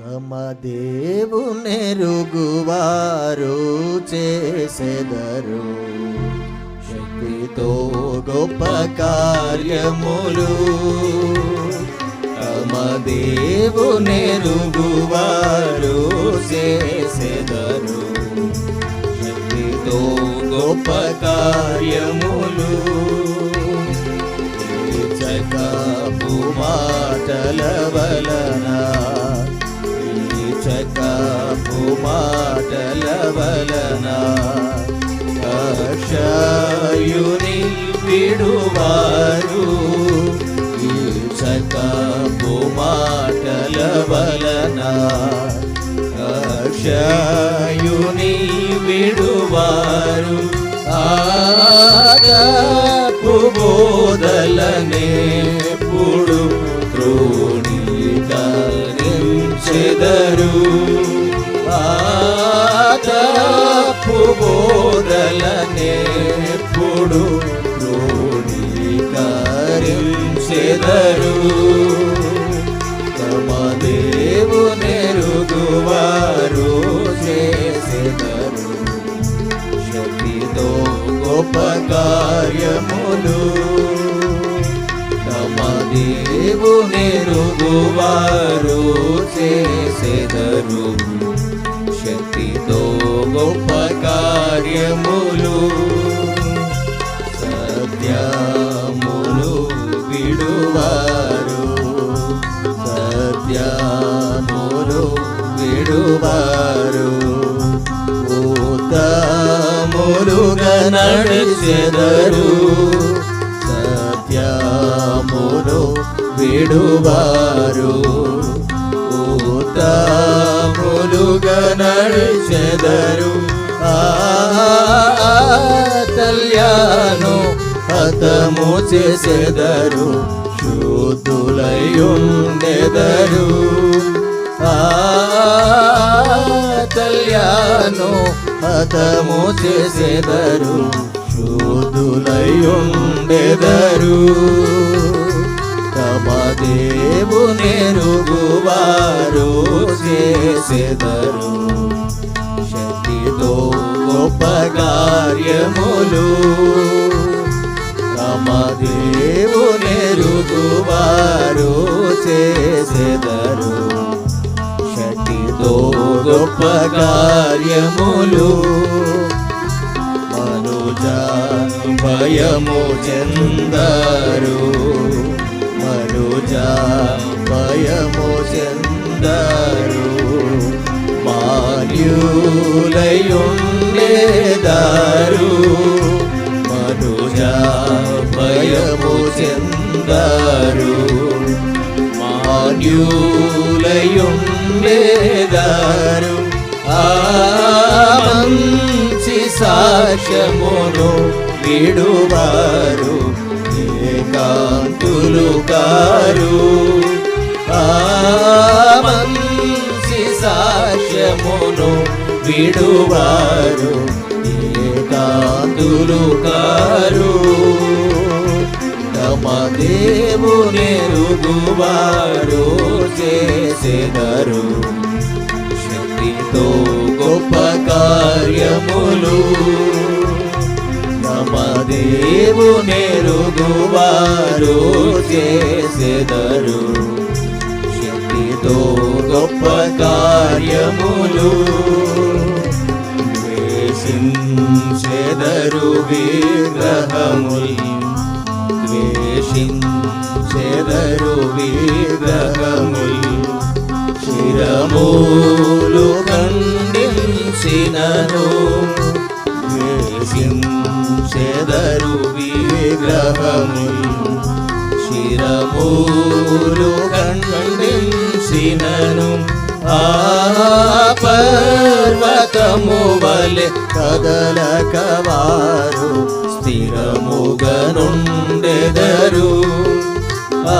తమ దేవునెరుగువారు చేసెదరు. శక్తితో గొప్ప కార్యములు తమ దేవునెరుగువారు చేసెదరు. శక్తితో గొప్ప కార్యములు చకపు మాటల వలనా వలన అక్షయుని విడువారు. ఈ మాటల వలన అక్షయుని విడువారు. ఆగపు బోధలనే పుడు త్రోణీకరించెదరు ఆగపు బోధలనే పుడు త్రోణీకరించెదరు తమ దేవునెరుగువారు చేసెదరు. శక్తితో గొప్ప కార్యములు. తమ దేవునెరుగువారు చేసెదరు. గొప్ప కార్యములు సత్యములు విడువారు. సత్యములు విడువారు. ఉత్తములుగా నడిచెదరు. సత్యములు విడువారు. నడిచెదరు ఆతల్యాను హతము చేసెదరు. శుద్ధులయుండెదరు ఆతల్యాను హతము చేసెదరు. శుద్ధులయుండెదరు తమ దేవునెరుగువారు చేసెదరు. శక్తితో గొప్ప కార్యములు తమ దేవునెరుగువారు చేసెదరు. శక్తితో గొప్ప మనుజ భయము చెందరు. మనుజ భయము చెందరు. మాన్యులయుండేదారు మనుజ భయము చెందారు మాన్యులయుండేదారు మంచి సాక్ష్యమును విడువారు ఏకాంతులు కారు సాక్ష్యమును విడువారు. ఏకాంతులు కారు. తమ దేవునెరుగువారు చేసెదరు. శక్తితో గొప్ప కార్యములు. తమ దేవునెరుగువారు చేసెదరు. శక్తితో గొప్ప కార్యములు ద్వేషించెదరు విగ్రహముల్. ద్వేషించెదరు విగ్రహములు. శిరములు ఖండించినను. ద్వేషించెదరు విగ్రహముల్. శిరములు పర్వతము కదలకవారు స్థిరముగనుండెదరు. ఆ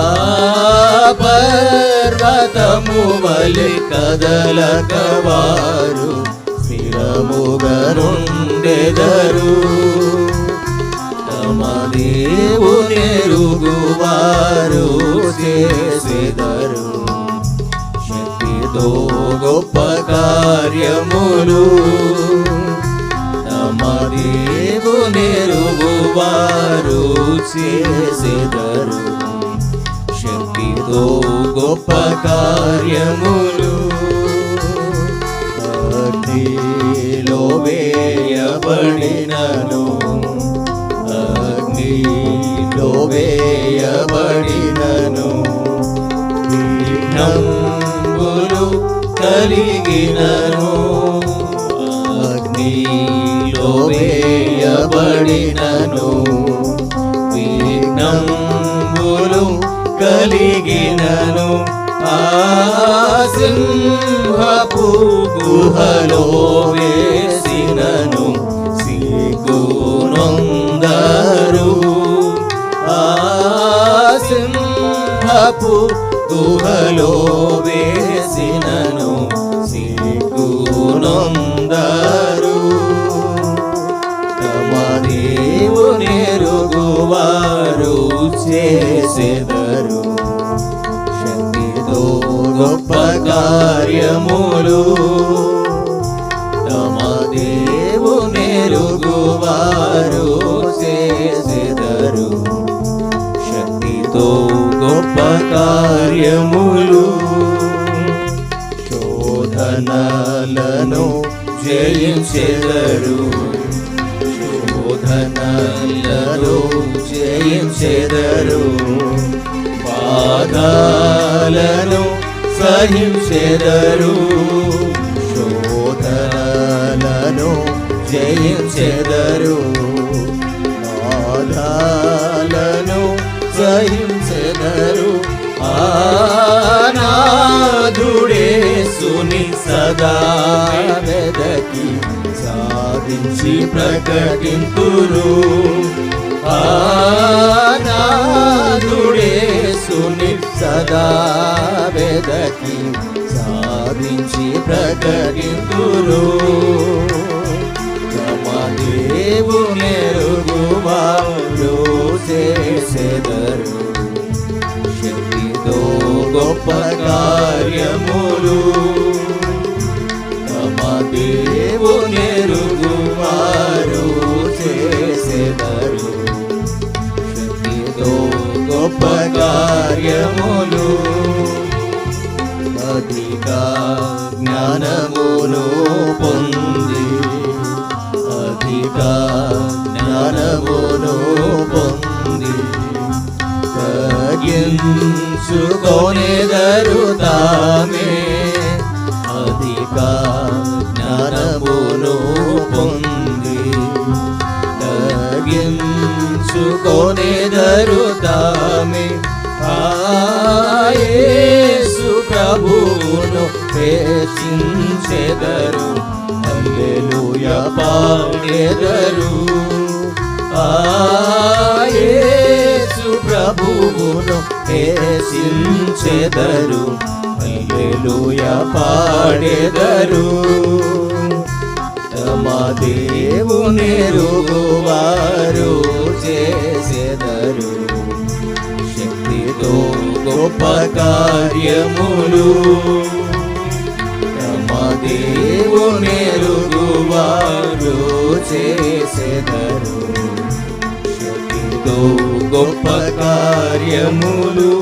కదలకవారు స్థిరముగనుండెదరు. తమ దేవునెరుగువారు చేసెదరు. శక్తితో గొప్ప చేసేదరు శక్తితో గొప్ప కార్యములు. అగ్నిలో వేయబడినను. అగ్నిలో వేయబడినను. విఘ్నంబులు కలిగినను. అగ్నిలో వేయబడినను. నంబులు కలిగినను. ఆ సింహపు గుహలో వేసినను. సిగ్గునొందరు. ఆ సింహపు చేసెదరు. శక్తితో గొప్ప కార్యములు తమ దేవునెరుగు వారు చేసెదరు. శక్తితో గొప్ప కార్యములు శోధనలను జయించెదరు. శోధనలను జయించెదరు బాధలను సహించెదరు శోధనలను జయించెదరు బాధలను సహించెదరు ఆనాదుడే సుని సదా వెదకి సాధించి ప్రకటింతురు ఆనాదుడే సుని సదా వెదకి సాధించి ప్రకటింతురు తమ దేవునెరుగు వారు చేసెదరు శక్తితో గొప్ప కార్యములు జ్ఞానమును పొంది తగ్గించుకొనెదరు తామే అధిక జ్ఞానమును పొంది తగ్గించుకొనెదరు తామే ఆయేసు ప్రభువును హెచ్చించెదరు హల్లెలూయ. పాడెదరు ఆయేసు ప్రభువును హేసించెదరు హల్లెలూయ పాడెదరు. తమ దేవుని వారు చేసెదరు. శక్తితో గొప్ప కార్యములు. తమ దేవునెరుగు వారు చేసేదరు. శక్తితో గొప్ప కార్యములు.